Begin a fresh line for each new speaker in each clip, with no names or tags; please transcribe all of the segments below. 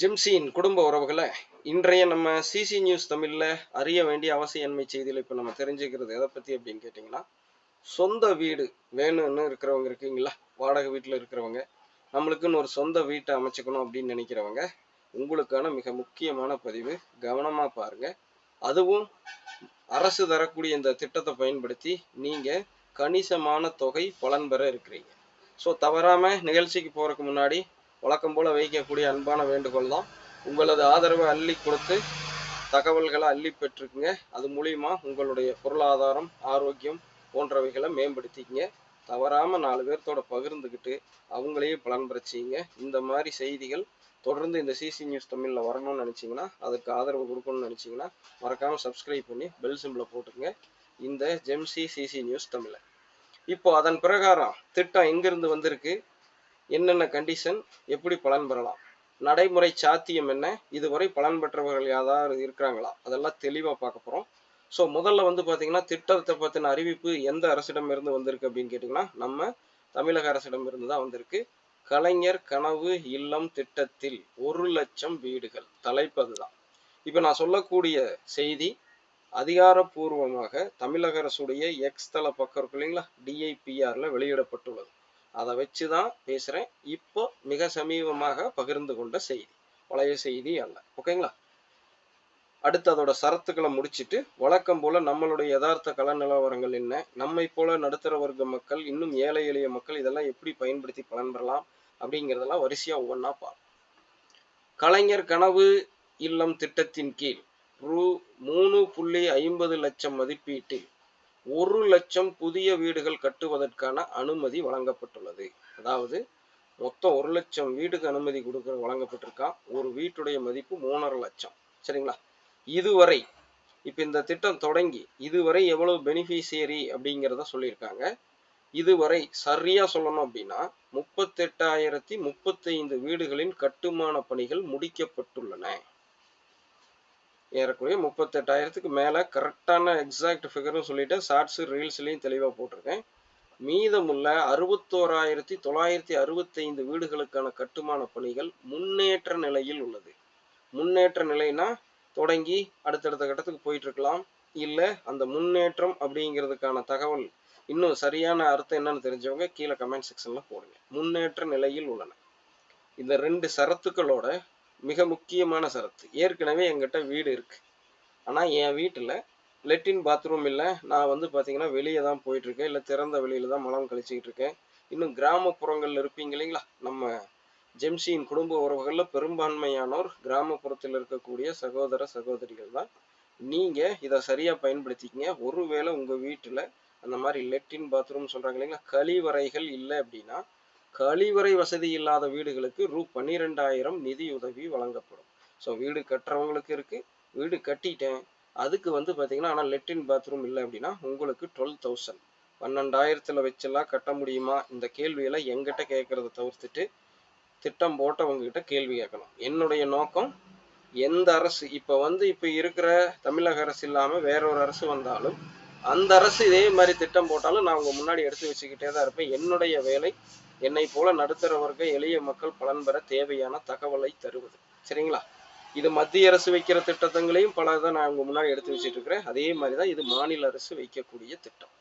ஜிம்சியின் குடும்ப உறவுகளை இன்றைய நம்ம சிசி நியூஸ் தமிழில் அறிய வேண்டிய அவசியன்மை செய்தியில் இப்போ நம்ம தெரிஞ்சுக்கிறது. எதை பற்றி அப்படின்னு கேட்டிங்கன்னா சொந்த வீடு வேணும்னு இருக்கிறவங்க இருக்கீங்களா? வாடகை வீட்டில் இருக்கிறவங்க. நம்மளுக்குன்னு ஒரு சொந்த வீட்டை அமைச்சுக்கணும் அப்படின்னு நினைக்கிறவங்க உங்களுக்கான மிக முக்கியமான பதிவு கவனமாக பாருங்கள் அதுவும் அரசு தரக்கூடிய இந்த திட்டத்தை பயன்படுத்தி நீங்கள் கணிசமான தொகை பலன் பெற இருக்கிறீங்க. ஸோ தவறாமல் நிகழ்ச்சிக்கு போகிறதுக்கு முன்னாடி வழக்கம் போல் வைக்கக்கூடிய அன்பான வேண்டுகோள் தான். உங்களது ஆதரவை அள்ளி கொடுத்து தகவல்களை அள்ளி பெற்றுக்குங்க. அது மூலியமா உங்களுடைய பொருளாதாரம் ஆரோக்கியம் போன்றவைகளை மேம்படுத்திக்கங்க. தவறாமல் நாலு பேர்த்தோட பகிர்ந்துக்கிட்டு அவங்களையும் பலன் பிரச்சிங்க இந்த மாதிரி செய்திகள் தொடர்ந்து இந்த சிசி நியூஸ் தமிழில் வரணும்னு நினச்சிங்கன்னா அதுக்கு ஆதரவு கொடுக்கணும்னு நினச்சிங்கன்னா மறக்காமல் சப்ஸ்கிரைப் பண்ணி பெல் சிம்பிளை போட்டுருங்க இந்த ஜெம்சி சிசி நியூஸ் தமிழை இப்போ அதன் பிரகாரம் திட்டம் எங்கிருந்து வந்திருக்கு? என்னென்ன கண்டிஷன் எப்படி பலன் பெறலாம்? நடைமுறை சாத்தியம் என்ன? இதுவரை பலன் பெற்றவர்கள் யாராவது இருக்கிறாங்களா? அதெல்லாம் தெளிவாக பார்க்க போகிறோம் ஸோ முதல்ல வந்து பார்த்தீங்கன்னா திட்டத்தை பற்றின அறிவிப்பு எந்த அரசிடம் இருந்து வந்திருக்கு அப்படின்னு கேட்டிங்கன்னா நம்ம தமிழக அரசிடம் இருந்து தான் வந்திருக்கு. கலைஞர் கனவு இல்லம் திட்டத்தில் ஒரு லட்சம் வீடுகள். தலைப்பு அதுதான். இப்போ நான் சொல்லக்கூடிய செய்தி அதிகாரப்பூர்வமாக தமிழக அரசுடைய எக்ஸ் தள பக்கம் இருக்கு இல்லைங்களா? டிஐபிஆரில் வெளியிடப்பட்டுள்ளது. அதை வச்சு தான் பேசுகிறேன் இப்போ மிக சமீபமாக பகிர்ந்து கொண்ட செய்தி பழைய செய்தி அல்ல. ஓகேங்களா அடுத்து அதோட சரத்துக்களை முடிச்சுட்டு வழக்கம் போல நம்மளுடைய யதார்த்த கல நிலவரங்கள் என்ன? நம்மை போல நடுத்தர வர்க்க மக்கள் இன்னும் ஏழை எளிய மக்கள் இதெல்லாம் எப்படி பயன்படுத்தி பலன் பெறலாம்? அப்படிங்கிறதெல்லாம் வரிசையா ஒவ்வொன்றா பார்ப்போம். கலைஞர் கனவு இல்லம் திட்டத்தின் கீழ் ரூ மூணு புள்ளி ஐம்பது லட்சம் மதிப்பீட்டில் ஒரு லட்சம் புதிய வீடுகள் கட்டுவதற்கான அனுமதி வழங்கப்பட்டுள்ளது. அதாவது மொத்தம் ஒரு லட்சம் வீடுக்கு அனுமதி கொடுக்க வழங்கப்பட்டிருக்கான் ஒரு வீட்டுடைய மதிப்பு மூணரை லட்சம். சரிங்களா? இதுவரை இப்போ இந்த திட்டம் தொடங்கி இதுவரை எவ்வளவு பெனிஃபிஷியரி அப்படிங்கிறத சொல்லியிருக்காங்க. இதுவரை சரியா சொல்லணும் அப்படின்னா முப்பத்தெட்டாயிரத்தி முப்பத்தைந்து வீடுகளின் கட்டுமான பணிகள் முடிக்கப்பட்டுள்ளன. ஏறக்குறைய முப்பத்தெட்டாயிரத்துக்கு மேலே கரெக்டான எக்ஸாக்ட் ஃபிகரும் சொல்லிட்டு ஷார்ட்ஸு ரீல்ஸ்லையும் தெளிவாக போட்டிருக்கேன். மீதமுள்ள அறுபத்தோராயிரத்தி தொள்ளாயிரத்தி அறுபத்தைந்து வீடுகளுக்கான கட்டுமான பணிகள் முன்னேற்ற நிலையில் உள்ளது. முன்னேற்ற நிலைனா தொடங்கி அடுத்தடுத்த கட்டத்துக்கு போயிட்டு இருக்கலாம் இல்லை அந்த முன்னேற்றம் அப்படிங்கிறதுக்கான தகவல் இன்னும் சரியான அர்த்தம் என்னன்னு தெரிஞ்சவங்க கீழே கமெண்ட் செக்ஷனில் போடுங்க. முன்னேற்ற நிலையில் உள்ளன. இந்த ரெண்டு சரத்துக்களோட மிக முக்கியமான சரத்து. ஏற்கனவே எங்கிட்ட வீடு இருக்குது ஆனால் என் வீட்டில் லெட்டின் பாத்ரூம் இல்லை. நான் வந்து பார்த்தீங்கன்னா வெளியே தான் போயிட்டுருக்கேன். இல்லை திறந்த வெளியில் தான் மலம் கழிச்சிக்கிட்டு இருக்கேன் இன்னும் கிராமப்புறங்களில் இருப்பீங்க இல்லைங்களா? நம்ம ஜெம்சியின் குடும்ப உறவுகளில் பெரும்பான்மையானோர் கிராமப்புறத்தில் இருக்கக்கூடிய சகோதர சகோதரிகள் தான். நீங்கள் இதை சரியாக பயன்படுத்திக்கிங்க. ஒருவேளை உங்கள் வீட்டில் அந்த மாதிரி லெட்டின் பாத்ரூம் சொல்கிறாங்க இல்லைங்களா? கழிவறைகள் இல்லை அப்படின்னா கழிவறை வசதி இல்லாத வீடுகளுக்கு ரூ பன்னிரெண்டாயிரம் நிதியுதவி வழங்கப்படும். ஸோ வீடு கட்டுறவங்களுக்கு இருக்குது வீடு கட்டிட்டேன். அதுக்கு வந்து பார்த்தீங்கன்னா ஆனால் லெட்டின் பாத்ரூம் இல்லை அப்படின்னா உங்களுக்கு டுவெல் தௌசண்ட் பன்னெண்டாயிரத்தில் வச்செல்லாம் கட்ட முடியுமா? இந்த கேள்வியெல்லாம் எங்கிட்ட கேட்குறத தவிர்த்துட்டு திட்டம் போட்டவங்ககிட்ட கேள்வி கேட்கணும். என்னுடைய நோக்கம் எந்த அரசு இப்போ வந்து இப்போ இருக்கிற தமிழக அரசு இல்லாமல் வேற ஒரு அரசு வந்தாலும் அந்த அரசு இதே மாதிரி திட்டம் போட்டாலும் நான் உங்க முன்னாடி எடுத்து வச்சுக்கிட்டே தான் இருப்பேன். என்னுடைய வேலை என்னை போல நடுத்தர வர்க்க எளிய மக்கள் பலன் பெற தேவையான தகவலை தருவது. சரிங்களா? இது மத்திய அரசு வைக்கிற திட்டங்களையும் பல தான் நான் உங்க முன்னாடி எடுத்து வச்சுட்டு இருக்கிறேன் அதே மாதிரி தான் இது மாநில அரசு வைக்கக்கூடிய திட்டம்.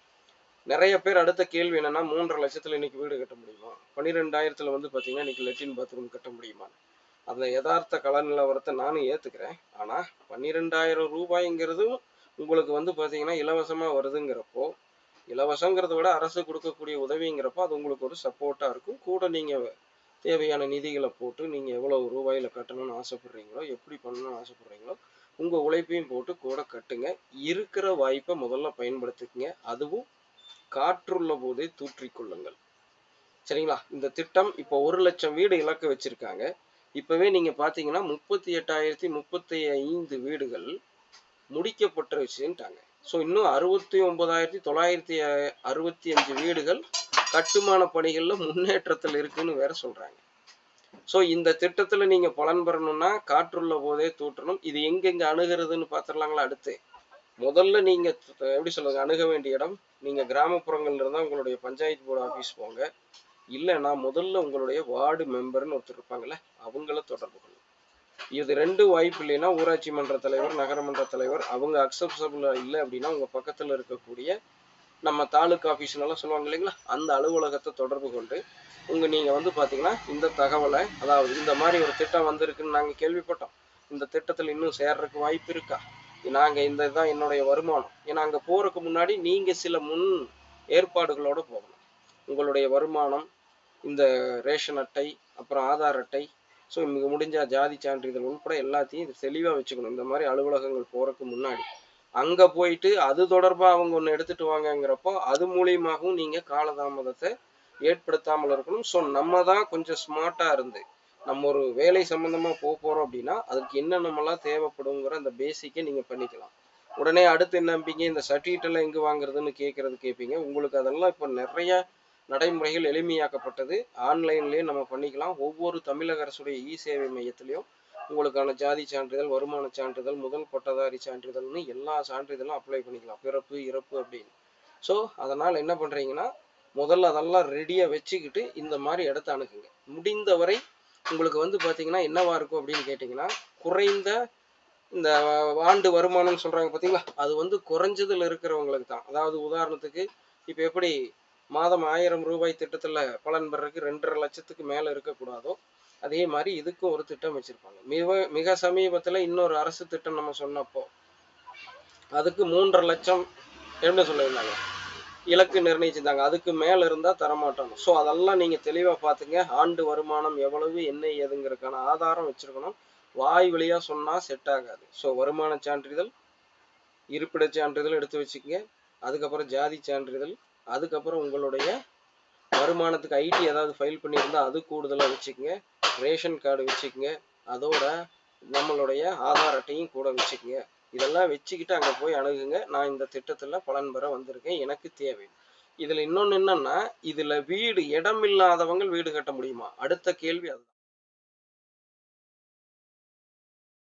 நிறைய பேர் அடுத்த கேள்வி என்னன்னா மூன்றரை லட்சத்துல இன்னைக்கு வீடு கட்ட முடியுமா? பன்னிரெண்டாயிரத்துல வந்து பாத்தீங்கன்னா இன்னைக்கு லெட்டின் பாத்ரூம் கட்ட முடியுமா அந்த யதார்த்த கள நிலவரத்தை நானும் ஏத்துக்கிறேன். ஆனா பன்னிரெண்டாயிரம் ரூபாய்ங்கிறதும் உங்களுக்கு வந்து பார்த்தீங்கன்னா இலவசமாக வருதுங்கிறப்போ இலவசங்கிறத விட அரசு கொடுக்கக்கூடிய உதவிங்கிறப்போ அது உங்களுக்கு ஒரு சப்போர்ட்டாக இருக்கும். கூட நீங்கள் தேவையான நிதிகளை போட்டு நீங்கள் எவ்வளோ ரூபாயில் கட்டணும்னு ஆசைப்பட்றீங்களோ எப்படி பண்ணணும்னு ஆசைப்பட்றீங்களோ உங்கள் உழைப்பையும் போட்டு கூட கட்டுங்க. இருக்கிற வாய்ப்பை முதல்ல பயன்படுத்திக்கங்க. அதுவும் காற்றுள்ள போதே தூற்றிக்கொள்ளுங்கள் சரிங்களா? இந்த திட்டம் இப்போ ஒரு லட்சம் வீடு இலக்கு வச்சுருக்காங்க. இப்போவே நீங்கள் பார்த்தீங்கன்னா முப்பத்தி எட்டாயிரத்தி முப்பத்தி ஐந்து வீடுகள் முடிக்கப்பட்டுருச்சுன்ட்டாங்க ஸோ இன்னும் அறுபத்தி ஒன்பதாயிரத்தி தொள்ளாயிரத்தி அறுபத்தி அஞ்சு வீடுகள் கட்டுமான பணிகளில் முன்னேற்றத்தில் இருக்குன்னு வேற சொல்கிறாங்க ஸோ இந்த திட்டத்தில் நீங்கள் பலன் பெறணும்னா காற்றுள்ள போதே தூற்றணும். இது எங்கெங்கே அணுகிறதுன்னு பார்த்துடலாங்களா அடுத்து? முதல்ல நீங்கள் எப்படி சொல்லுங்க அணுக வேண்டிய இடம். நீங்கள் கிராமப்புறங்கள்ல இருந்தால் உங்களுடைய பஞ்சாயத்து போர்டு ஆஃபீஸ் போங்க. இல்லைன்னா முதல்ல உங்களுடைய வார்டு மெம்பர்னு ஒருத்தர் இருப்பாங்கல்ல அவங்கள தொடர்பு கொள்ளுங்க. இது ரெண்டு வாய்ப்பு இல்லைன்னா ஊராட்சி மன்ற தலைவர் நகரமன்ற தலைவர் அவங்க அக்செப்டபுள் இல்லை அப்படின்னா உங்க பக்கத்துல இருக்கக்கூடிய நம்ம தாலுக்கா ஆஃபீஸ்னெல்லாம் சொல்லுவாங்க இல்லைங்களா? அந்த அலுவலகத்தை தொடர்பு கொண்டு உங்க நீங்க வந்து பாத்தீங்கன்னா இந்த தகவலை அதாவது இந்த மாதிரி ஒரு திட்டம் வந்திருக்குன்னு நாங்க கேள்விப்பட்டோம். இந்த திட்டத்தில் இன்னும் சேர்றதுக்கு வாய்ப்பு இருக்கா? நாங்க இந்த இதுதான் என்னுடைய வருமானம். ஏன்னா அங்க போறதுக்கு முன்னாடி நீங்க சில முன் ஏற்பாடுகளோட போகணும். உங்களுடைய வருமானம் இந்த ரேஷன் அட்டை அப்புறம் ஆதார் அட்டை ஸோ மிக முடிஞ்ச ஜாதி சான்றிதழ் உட்பட எல்லாத்தையும் இது தெளிவாக வச்சுக்கணும். இந்த மாதிரி அலுவலகங்கள் போகிறதுக்கு முன்னாடி. அங்கே போயிட்டு அது தொடர்பாக அவங்க ஒன்று எடுத்துட்டு வாங்கங்கிறப்போ அது மூலியமாகவும் நீங்கள் காலதாமதத்தை ஏற்படுத்தாமல் இருக்கணும். ஸோ நம்ம தான் கொஞ்சம் ஸ்மார்ட்டாக இருந்து நம்ம ஒரு வேலை சம்மந்தமாக போக போகிறோம் அப்படின்னா அதுக்கு என்னென்னமெல்லாம் தேவைப்படுங்கிற அந்த பேசிக்கை நீங்கள் பண்ணிக்கலாம். உடனே அடுத்து என்ன நம்பிங்க இந்த சர்டிஃபிகேட் எல்லாம் எங்கே வாங்குறதுன்னு கேட்கறது கேட்பீங்க உங்களுக்கு அதெல்லாம் இப்போ நிறைய நடைமுறைகள் எளிமையாக்கப்பட்டது. ஆன்லைன்லயே நம்ம பண்ணிக்கலாம். ஒவ்வொரு தமிழக அரசுடைய இ சேவை மையத்திலையும் உங்களுக்கான ஜாதி சான்றிதழ் வருமான சான்றிதழ் முதல் பட்டதாரி சான்றிதழ்னு எல்லா சான்றிதழும் அப்ளை பண்ணிக்கலாம். பிறப்பு இறப்பு அப்படின்னு. ஸோ அதனால் என்ன பண்ணுறீங்கன்னா முதல்ல அதெல்லாம் ரெடியாக வச்சுக்கிட்டு இந்த மாதிரி இடத்த அணுகுங்க. முடிந்தவரை உங்களுக்கு வந்து பார்த்தீங்கன்னா என்னவா இருக்கும் அப்படின்னு கேட்டிங்கன்னா குறைந்த இந்த ஆண்டு வருமானம்னு சொல்கிறாங்க பார்த்தீங்களா அது வந்து குறைஞ்சதில் இருக்கிறவங்களுக்கு தான். அதாவது உதாரணத்துக்கு இப்போ எப்படி மாதம் ஆயிரம் ரூபாய் திட்டத்தில் பலன் பெறக்கு ரெண்டரை லட்சத்துக்கு மேலே இருக்கக்கூடாதோ அதே மாதிரி இதுக்கும் ஒரு திட்டம் வச்சிருப்பாங்க. மிக மிக சமீபத்தில் இன்னொரு அரசு திட்டம் நம்ம சொன்னப்போ அதுக்கு மூன்றரை லட்சம் என்ன சொல்லியிருந்தாங்க இலக்கு நிர்ணயிச்சிருந்தாங்க. அதுக்கு மேல இருந்தா தரமாட்டோம். ஸோ அதெல்லாம் நீங்க தெளிவா பாத்துங்க. ஆண்டு வருமானம் எவ்வளவு என்ன ஏதுங்கிறதுக்கான ஆதாரம் வச்சிருக்கணும். வாய் வழியா சொன்னா செட் ஆகாது. ஸோ வருமான சான்றிதழ் இருப்பிடச் சான்றிதழ் எடுத்து வச்சுக்கோங்க. அதுக்கப்புறம் ஜாதி சான்றிதழ் அதுக்கப்புறம் உங்களுடைய வருமானத்துக்கு ஐடி ஏதாவது ஃபைல் பண்ணியிருந்தா அது கூடுதலாக வச்சுக்கோங்க. ரேஷன் கார்டு வச்சுக்கங்க. அதோட நம்மளுடைய ஆதார் அட்டையும் கூட வச்சுக்கோங்க. இதெல்லாம் வச்சுக்கிட்டு அங்கே போய் அணுகுங்க. நான் இந்த திட்டத்தில் பலன் பெற வந்திருக்கேன். எனக்கு தேவை. இதில் இன்னொன்று என்னன்னா இதில் வீடு இடம் இல்லாதவங்க வீடு கட்ட முடியுமா? அடுத்த கேள்வி அதுதான்.